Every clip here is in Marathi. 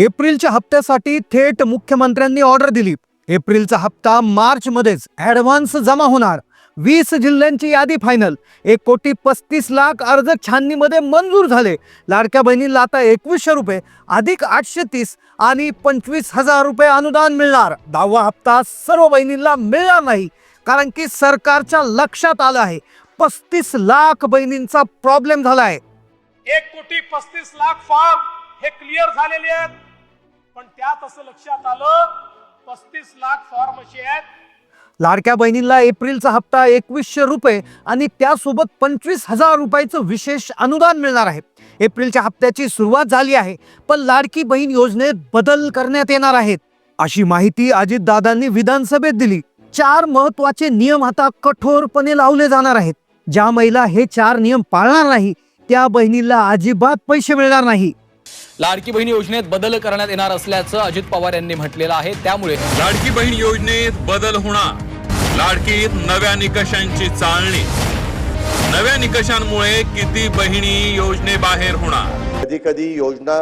एप्रिलच्या हप्त्यासाठी थेट मुख्यमंत्र्यांनी ऑर्डर दिली. एप्रिलचा हप्ता मार्चमध्येच ॲडव्हान्स जमा होणार. वीस जिल्ह्यांची यादी फायनल. एक कोटी पस्तीस लाख अर्ज छाननीमध्ये मंजूर झाले. लाडक्या बहिणीला आता एकवीसशे रुपये अधिक आठशे तीस आणि पंचवीस हजार रुपये अनुदान मिळणार. दहावा हप्ता सर्व बहिणींना मिळणार नाही कारण की सरकारच्या लक्षात आलं आहे. पस्तीस लाख बहिणींचा प्रॉब्लेम झाला आहे एक कोटी पस्तीस लाख फॉर्म हे क्लिअर झालेले आहेत. पण त्यात असं लक्षात आलं पस्तीस लाख फॉर्म असे आहेत. लाडक्या बहिणींना एप्रिलचा हप्ता एकवीसशे रुपये आणि त्यासोबत पंचवीस हजार रुपयाचं विशेष अनुदान मिळणार आहे. एप्रिलच्या हप्त्याची सुरुवात झाली आहे पण लाडकी बहीण योजनेत बदल करण्यात येणार आहेत. अशी माहिती अजितदादांनी विधानसभेत दिली. चार महत्त्वाचे नियम आता कठोरपणे लावले जाणार आहेत. ज्या महिला हे चार नियम पाळणार नाही त्या बहिणीला अजिबात पैसे मिळणार नाही. लाडकी बहीण योजनेत बदल करण्यात येणार असल्याचं अजित पवार यांनी म्हटलेलं आहे. त्यामुळे लाडकी बहीण योजनेत बदल होणार. लाडकीत नव्या निकषांची चालणी. नव्या निकषांमुळे किती बहिणी योजनेबाहेर होणार? कधी कधी योजना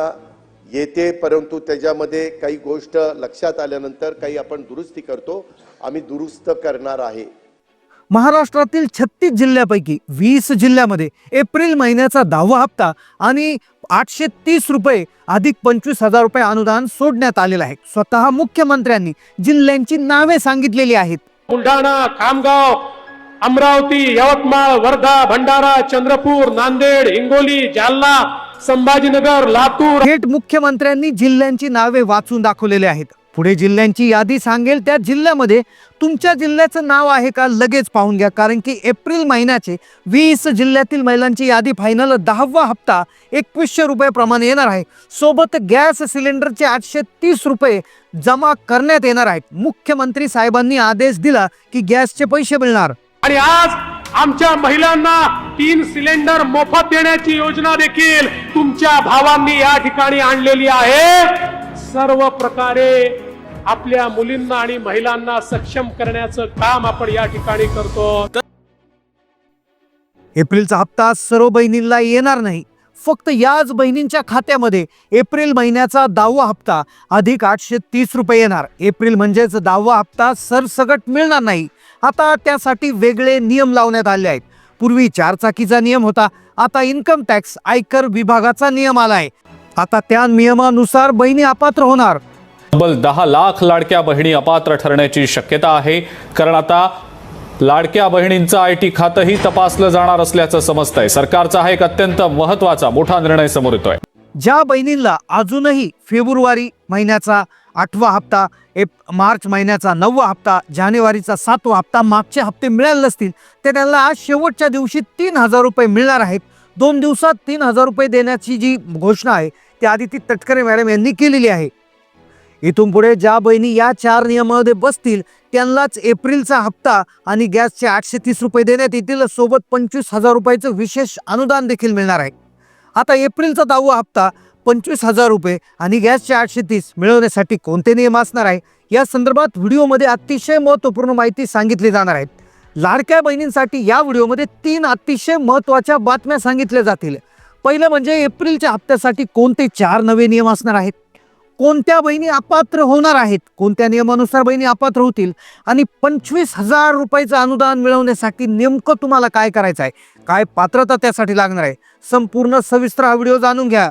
येते परंतु त्याच्यामध्ये काही गोष्ट लक्षात आल्यानंतर काही आपण दुरुस्ती करतो. आम्ही दुरुस्त करणार आहे. महाराष्ट्रातील छत्तीस जिल्ह्यापैकी वीस जिल्ह्यामध्ये एप्रिल महिन्याचा दहावा हप्ता आणि आठशे तीस रुपये अधिक पंचवीस हजार रुपये अनुदान सोडण्यात आलेलं आहे. स्वतः मुख्यमंत्र्यांनी जिल्ह्यांची नावे सांगितलेली आहेत. बुलढाणा खामगाव अमरावती यवतमाळ वर्धा भंडारा चंद्रपूर नांदेड हिंगोली जालना संभाजीनगर लातूर. थेट मुख्यमंत्र्यांनी जिल्ह्यांची नावे वाचून दाखवलेले आहेत. पुढे जिल्ह्यांची यादी सांगेल. त्या जिल्ह्यामध्ये तुमच्या जिल्ह्याचं नाव आहे का लगेच पाहून घ्या. कारण की एप्रिल महिन्याचे वीस जिल्ह्यातील महिलांची यादी फायनल दहावा हप्ता एकवीसशे रुपयाप्रमाणे येणार आहे. सोबत गॅस सिलेंडरचे आठशे तीस रुपये जमा करण्यात येणार आहेत. मुख्यमंत्री साहेबांनी आदेश दिला की गॅसचे पैसे मिळणार. आणि आज आमच्या महिलांना तीन सिलेंडर मोफत देण्याची योजना देखील तुमच्या भावांनी या ठिकाणी आणलेली आहे. सर्व प्रकारे आपल्या मुलींना आणि महिलांना सक्षम करण्याचं काम आपण या ठिकाणी करतो. एप्रिलचा हप्ता सर्व बहिणींना येणार नाही. फक्त याच बहिणींच्या खात्यामध्ये एप्रिल महिन्याचा दहावा हप्ता अधिक आठशे तीस रुपये येणार. एप्रिल म्हणजेच दहावा हप्ता सरसगट मिळणार नाही. आता त्यासाठी वेगळे नियम लावण्यात आले आहेत. पूर्वी चारचाकीचा नियम होता. आता इन्कम टॅक्स आयकर विभागाचा नियम आलाय. आता त्या नियमानुसार बहिणी अपात्र होणार. तब्बल दहा लाख लाडक्या बहिणी अपात्र ठरण्याची शक्यता आहे. कारण आता लाडक्या बहिणींचं आय टी खातंही तपासलं जाणार असल्याचं समजतंय. सरकारचा हा एक अत्यंत महत्त्वाचा मोठा निर्णय समोर येतोय. ज्या बहिणींना अजूनही फेब्रुवारी महिन्याचा आठवा हप्ता एप मार्च महिन्याचा नववा हप्ता जानेवारीचा सातवा हप्ता मागचे हप्ते मिळाले नसतील ते त्यांना आज शेवटच्या दिवशी तीन हजार रुपये मिळणार आहेत. दोन दिवसात तीन हजार रुपये देण्याची जी घोषणा आहे ती आदिती तटकरे मॅडम यांनी केलेली आहे. इथून पुढे ज्या बहिणी या चार नियमामध्ये बसतील त्यांनाच एप्रिलचा हप्ता आणि गॅसचे आठशे तीस रुपये देण्यात येतील. सोबत पंचवीस हजार रुपयाचं विशेष अनुदान देखील मिळणार आहे. आता एप्रिलचा दहावा हप्ता पंचवीस हजार रुपये आणि गॅसचे आठशे तीस मिळवण्यासाठी कोणते नियम असणार आहे? या संदर्भात व्हिडिओमध्ये अतिशय महत्त्वपूर्ण माहिती सांगितली जाणार आहेत लाडक्या बहिणींसाठी या व्हिडिओमध्ये तीन अतिशय महत्त्वाच्या बातम्या सांगितल्या जातील. पहिलं म्हणजे एप्रिलच्या हप्त्यासाठी कोणते चार नवे नियम असणार आहेत? कोणत्या बहिणी अपात्र होणार आहेत? कोणत्या नियमानुसार बहिणी अपात्र होतील? आणि पंचवीस हजार रुपयाचं अनुदान मिळवण्यासाठी नेमकं तुम्हाला काय करायचं आहे काय पात्रता त्यासाठी लागणार आहे? संपूर्ण सविस्तर हा व्हिडिओ जाणून घ्या.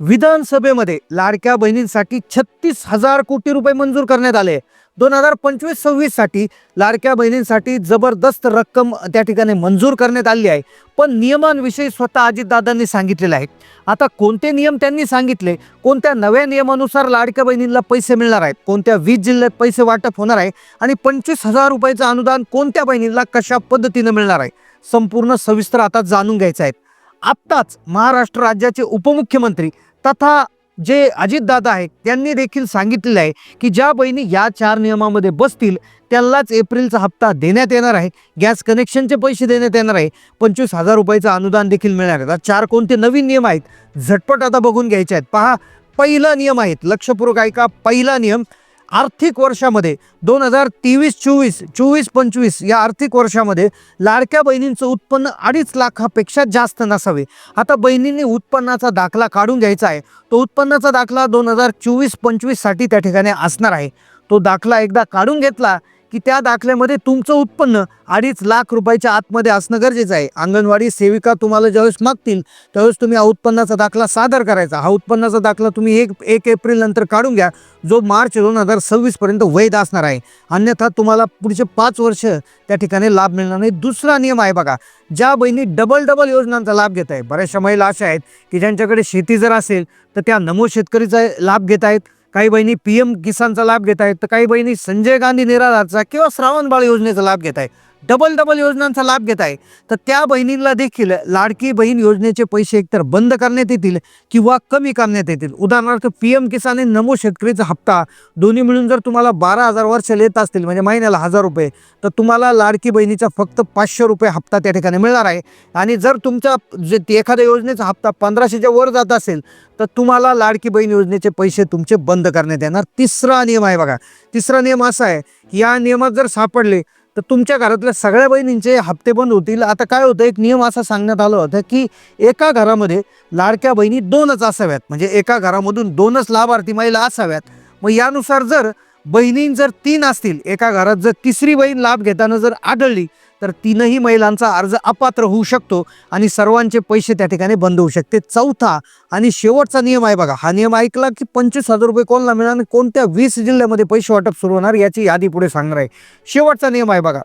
विधानसभेमध्ये लाडक्या बहिणींसाठी छत्तीस हजार कोटी रुपये मंजूर करण्यात आले. दोन हजार पंचवीस सव्वीससाठी लाडक्या बहिणींसाठी जबरदस्त रक्कम त्या ठिकाणी मंजूर करण्यात आली आहे. पण नियमांविषयी स्वतः अजितदादांनी सांगितलेलं आहे. आता कोणते नियम त्यांनी सांगितले? कोणत्या नव्या नियमानुसार लाडक्या बहिणींना पैसे मिळणार आहेत? कोणत्या वीस जिल्ह्यात पैसे वाटप होणार आहे? आणि पंचवीस हजार रुपयाचं अनुदान कोणत्या बहिणींना कशा पद्धतीनं मिळणार आहे? संपूर्ण सविस्तर आता जाणून घ्यायचं आहे. आत्ताच महाराष्ट्र राज्याचे उपमुख्यमंत्री तथा जे अजितदादा आहेत त्यांनी देखील सांगितलेलं आहे की ज्या बहिणी या चार नियमामध्ये बसतील त्यांनाच एप्रिलचा हप्ता देण्यात येणार आहे. गॅस कनेक्शनचे पैसे देण्यात येणार आहे. पंचवीस हजार रुपयाचं अनुदान देखील मिळणार आहे. आता चार कोणते नवीन नियम आहेत? झटपट आता बघून घ्यायचे आहेत. पहा पहिला नियम आहेत लक्षपूर्वक ऐका. पहिला नियम आर्थिक वर्षामध्ये दोन हजार तेवीस चोवीस चोवीस पंचवीस या आर्थिक वर्षामध्ये लाडक्या बहिणींचं उत्पन्न अडीच लाखापेक्षा जास्त नसावे. आता बहिणींनी उत्पन्नाचा दाखला काढून घ्यायचा आहे. तो उत्पन्नाचा दाखला दोन हजार चोवीस पंचवीससाठी त्या ठिकाणी असणार आहे. तो दाखला एकदा काढून घेतला की त्या दाखल्यामध्ये तुमचं उत्पन्न अडीच लाख रुपयाच्या आतमध्ये असणं गरजेचं आहे. अंगणवाडी सेविका तुम्हाला ज्यावेळेस मागतील त्यावेळेस तुम्ही हा उत्पन्नाचा दाखला सादर करायचा. हा उत्पन्नाचा दाखला तुम्ही एक एक एप्रिल नंतर काढून घ्या जो मार्च दोन हजार सव्वीसपर्यंत वैध असणार आहे. अन्यथा तुम्हाला पुढचे पाच वर्ष त्या ठिकाणी लाभ मिळणार नाही. दुसरा नियम आहे बघा ज्या बहिणी डबल डबल योजनांचा लाभ घेत आहे बऱ्याचशा महिला अशा आहेत की ज्यांच्याकडे शेती जर असेल तर त्या नमो शेतकरीचा लाभ घेत आहेत. काही बहिणी पी एम किसानचा लाभ घेत आहेत तर काही बहिणी संजय गांधी निराधारचा किंवा श्रावण बाळ योजनेचा लाभ घेत आहे डबल डबल योजनांचा लाभ घेत आहे. तर त्या बहिणींना देखील लाडकी बहीण योजनेचे पैसे एकतर बंद करण्यात येतील किंवा कमी करण्यात येतील. उदाहरणार्थ पी एम किसान आणि नमो शेतकरीचा हप्ता. दोन्ही मिळून जर तुम्हाला बारा हजार वर्ष येत असतील म्हणजे महिन्याला हजार रुपये तर तुम्हाला लाडकी बहिणीचा फक्त पाचशे रुपये हप्ता त्या ठिकाणी मिळणार आहे. आणि जर तुमचा जे ते एखाद्या योजनेचा हप्ता पंधराशेच्या वर जात असेल तर तुम्हाला लाडकी बहीण योजनेचे पैसे तुमचे बंद करण्यात येणार. तिसरा नियम आहे बघा. तिसरा नियम असा आहे की या नियमात जर सापडले तर तुमच्या घरातल्या सगळ्या बहिणींचे हप्ते बंद होतील. आता काय होतं एक नियम असा सांगण्यात आला होता की एका घरामध्ये लाडक्या बहिणी दोनच असाव्यात. म्हणजे एका घरामधून दोनच लाभार्थी महिला असाव्यात. मग यानुसार जर बहिणी जर तीन असतील एका घरात जर तिसरी बहीण लाभ घेताना जर आढळली तर तीनही महिलांचा अर्ज अपात्र होऊ शकतो आणि सर्वांचे पैसे त्या ठिकाणी बंद होऊ शकते. चौथा आणि शेवटचा नियम आहे बघा हा नियम ऐकला की पंचवीस हजार रुपये कोणाला मिळणार आणि कोणत्या वीस जिल्ह्यामध्ये पैसे वाटप सुरू होणार याची यादी पुढे सांगणार आहे. शेवटचा नियम आहे बघा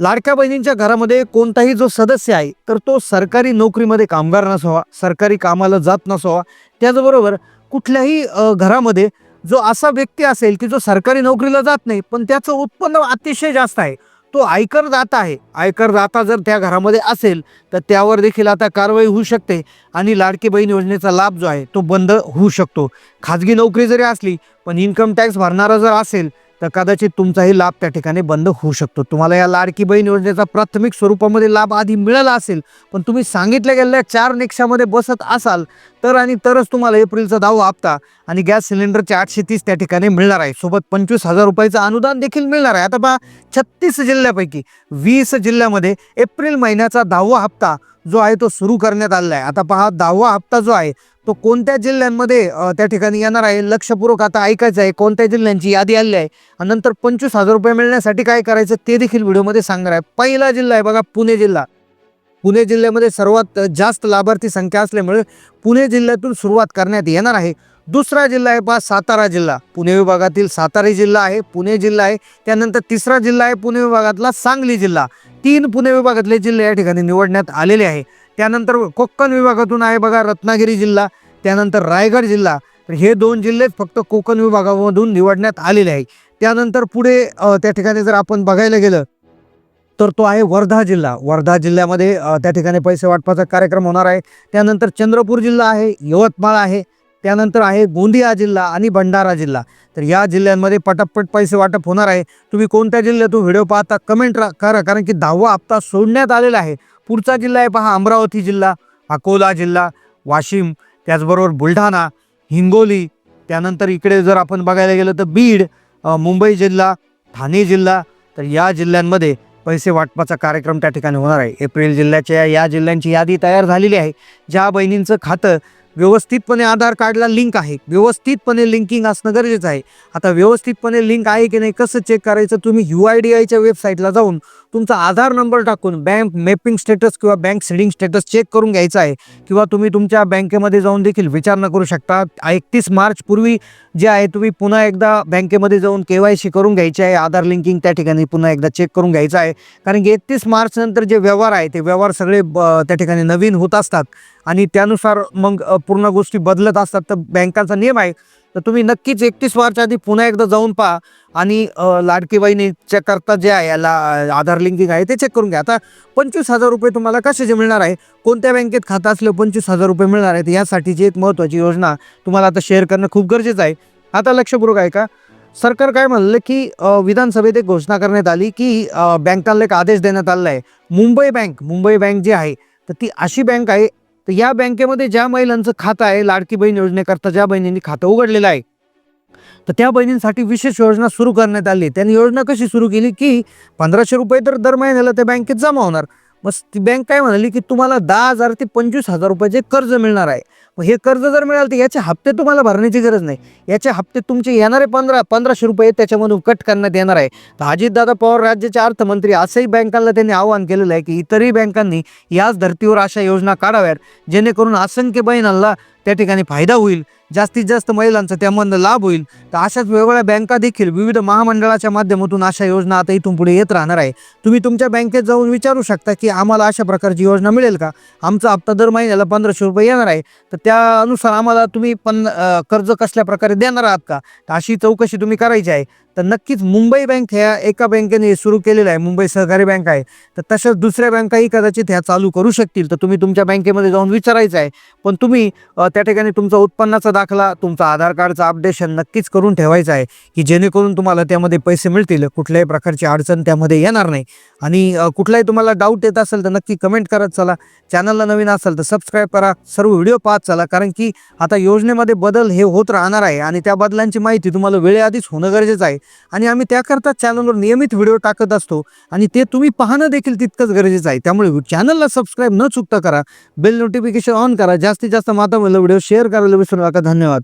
लाडक्या बहिणींच्या घरामध्ये कोणताही जो सदस्य आहे तर तो सरकारी नोकरीमध्ये कामगार नसावा सरकारी कामाला जात नसावा. त्याचबरोबर कुठल्याही घरामध्ये जो असा व्यक्ती असेल की जो सरकारी नोकरीला जात नाही पण त्याचं उत्पन्न अतिशय जास्त आहे. तो आयकरदाता आहे. आयकरदाता जर त्या घरामध्ये असेल तर त्यावर देखील आता कारवाई होऊ शकते आणि लाडकी बहीण योजनेचा लाभ जो आहे तो बंद होऊ शकतो. खाजगी नोकरी जरी असली पण इन्कम टॅक्स भरणारा जर असेल तर कदाचित तुमचाही लाभ त्या ठिकाणी बंद होऊ शकतो. तुम्हाला या लाडकी बहीण योजनेचा प्राथमिक स्वरूपामध्ये लाभ आधी मिळाला असेल पण तुम्ही सांगितल्या गेलेल्या चार निकषामध्ये बसत असाल तर आणि तरच तुम्हाला एप्रिलचा दहावा हप्ता आणि गॅस सिलेंडरचे आठशे तीस त्या ठिकाणी मिळणार आहे. सोबत पंचवीस हजार रुपयाचं अनुदान देखील मिळणार आहे. आता पहा छत्तीस जिल्ह्यापैकी वीस जिल्ह्यामध्ये एप्रिल महिन्याचा दहावा हप्ता जो आहे तो सुरू करण्यात आलेला आहे. आता पहा दहावा हप्ता जो आहे तो कोणत्या जिल्ह्यांमध्ये त्या ठिकाणी येणार आहे? लक्षपूर्वक आता ऐकायचं आहे. कोणत्या जिल्ह्यांची यादी आली आहे? आणि नंतर पंचवीस हजार रुपये मिळण्यासाठी काय करायचं ते देखील व्हिडिओमध्ये सांगणार आहे. पहिला जिल्हा आहे बघा पुणे जिल्हा. पुणे जिल्ह्यामध्ये सर्वात जास्त लाभार्थी संख्या असल्यामुळे पुणे जिल्ह्यातून सुरुवात करण्यात येणार आहे. दुसरा जिल्हा आहे पहा सातारा जिल्हा. पुणे विभागातील सातारा जिल्हा आहे पुणे जिल्हा आहे. त्यानंतर तिसरा जिल्हा आहे पुणे विभागातला सांगली जिल्हा. तीन पुणे विभागातले जिल्हे या ठिकाणी निवडण्यात आलेले आहे. त्यानंतर कोकण विभागातून आहे बघा रत्नागिरी जिल्हा त्यानंतर रायगड जिल्हा. तर हे दोन जिल्हे फक्त कोकण विभागामधून निवडण्यात आलेले आहे त्यानंतर पुढे त्या ठिकाणी जर आपण बघायला गेलं तर तो आहे वर्धा जिल्हा. वर्धा जिल्ह्यामध्ये त्या ठिकाणी पैसे वाटपाचा कार्यक्रम होणार आहे. त्यानंतर चंद्रपूर जिल्हा आहे यवतमाळ आहे. त्यानंतर आहे गोंदिया जिल्हा आणि भंडारा जिल्हा. तर या जिल्ह्यांमध्ये पटापट पैसे वाटप होणार आहे. तुम्ही कोणत्या जिल्ह्यातून व्हिडिओ पाहता कमेंट करा. कारण की दहावा हप्ता सोडण्यात आलेला आहे. पुढचा जिल्हा आहे पहा अमरावती जिल्हा अकोला जिल्हा वाशिम त्याचबरोबर बुलढाणा हिंगोली त्यानंतर इकडे जर आपण बघायला गेलं तर बीड मुंबई जिल्हा ठाणे जिल्हा तर या जिल्ह्यांमध्ये पैसे वाटपाचा कार्यक्रम त्या ठिकाणी होणार आहे. एप्रिल जिल्ह्याच्या या जिल्ह्यांची यादी तयार झालेली आहे. ज्या बहिणींचं खातं व्यवस्थितपणे आधार कार्डला लिंक आहे. व्यवस्थितपणे लिंकिंग असणं गरजेचं आहे. आता व्यवस्थितपणे लिंक आहे की नाही कसं चेक करायचं? तुम्ही यू आय डी आयच्या वेबसाईटला जाऊन तुमचा आधार नंबर टाकून बँक मॅपिंग स्टेटस किंवा बँक सेडिंग स्टेटस चेक करून घ्यायचा आहे. किंवा तुम्ही तुमच्या बँकेमध्ये जाऊन देखील विचारणा करू शकता. एकतीस मार्च पूर्वी जे आहे तुम्ही पुन्हा एकदा बँकेमध्ये जाऊन के वाय सी करून घ्यायची आहे. आधार लिंकिंग त्या ठिकाणी पुन्हा एकदा चेक करून घ्यायचं आहे. कारण की एकतीस मार्च नंतर जे व्यवहार आहे ते व्यवहार सगळे ब- त्या ठिकाणी नवीन होत असतात. आणि त्यानुसार मग पूर्ण गोष्टी बदलत असतात तर बँकांचा नियम आहे. तर तुम्ही नक्कीच एकतीस मार्च आधी पुन्हा एकदा जाऊन पहा आणि अ, लाडकी बहिणीच्या करता जे आहे याला आधार लिंकिंग आहे ते चेक करून घ्या. आता पंचवीस हजार रुपये तुम्हाला कशाचे मिळणार आहे? कोणत्या बँकेत खातं असलं पंचवीस हजार रुपये मिळणार आहेत? यासाठीची एक महत्त्वाची योजना तुम्हाला आता शेअर करणं खूप गरजेचं आहे. आता लक्षपूर्वक आहे का सरकार काय म्हणलं की विधानसभेत एक घोषणा करण्यात आली की बँकांना एक आदेश देण्यात आलेला आहे. मुंबई बँक मुंबई बँक जी आहे तर ती अशी बँक आहे तर या बँकेमध्ये ज्या महिलांचं खातं आहे लाडकी बहीण योजनेकरता ज्या बहिणींनी खातं उघडलेलं आहे तर त्या बहिणींसाठी विशेष योजना सुरू करण्यात आली. त्यांनी योजना कशी सुरू केली की पंधराशे रुपये तर दर महिन्याला त्या बँकेत जमा होणार. मग ती बँक काय म्हणाली की तुम्हाला दहा हजार ते पंचवीस हजार रुपयाचे कर्ज मिळणार आहे. मग हे कर्ज जर मिळालं तर याचे हप्ते तुम्हाला भरण्याची गरज नाही. याचे हप्ते तुमचे येणारे पंधरा पंधराशे रुपये त्याच्यामधून कट करण्यात येणार आहे. तर अजितदादा पवार राज्याचे अर्थमंत्री असंही बँकांना त्यांनी आवाहन केलेलं आहे की इतरही बँकांनी याच धर्तीवर अशा योजना काढाव्यात जेणेकरून असंख्य बहिणांना त्या ठिकाणी फायदा होईल. जास्तीत जास्त महिलांचा त्यामधनं लाभ होईल. तर अशाच वेगवेगळ्या बँका देखील विविध महामंडळाच्या माध्यमातून अशा योजना आता इथून पुढे येत राहणार आहे. तुम्ही तुमच्या बँकेत जाऊन विचारू शकता की आम्हाला अशा प्रकारची योजना मिळेल का? आमचा हप्ता दर महिन्याला पंधराशे रुपये येणार आहे. तर त्यानुसार आम्हाला तुम्ही पण कर्ज कसल्या प्रकारे देणार आहात का? तर अशी चौकशी तुम्ही करायची आहे. तर नक्कीच मुंबई बँक ह्या एका बँकेने सुरू केलेलं आहे. मुंबई सहकारी बँक आहे. तर तशाच दुसऱ्या बँकाही कदाचित ह्या चालू करू शकतील. तर तुम्ही तुमच्या बँकेमध्ये जाऊन विचारायचं आहे. पण तुम्ही त्या ठिकाणी तुमचा उत्पन्नाचा दाखला तुमचा आधार कार्डचं अपडेशन नक्कीच करून ठेवायचं आहे की जेणेकरून तुम्हाला त्यामध्ये पैसे मिळतील. कुठल्याही प्रकारची अडचण त्यामध्ये येणार नाही. आणि कुठलाही तुम्हाला डाऊट येत असेल तर नक्की कमेंट करत चला. चॅनलला नवीन असेल तर सबस्क्राईब करा. सर्व व्हिडिओ पाहत चला कारण की आता योजनेमध्ये बदल हे होत राहणार आहे आणि त्या बदलांची माहिती तुम्हाला वेळेआधीच होणं गरजेचं आहे. आणि आम्ही त्याकरता चॅनलवर नियमित व्हिडिओ टाकत असतो आणि ते तुम्ही पाहणं देखील तितकंच गरजेचं आहे. त्यामुळे चॅनलला सबस्क्राईब न चुकता करा. बेल नोटिफिकेशन ऑन करा. जास्तीत जास्त माता व्हिडिओ शेअर करायला विसरू नका. धन्यवाद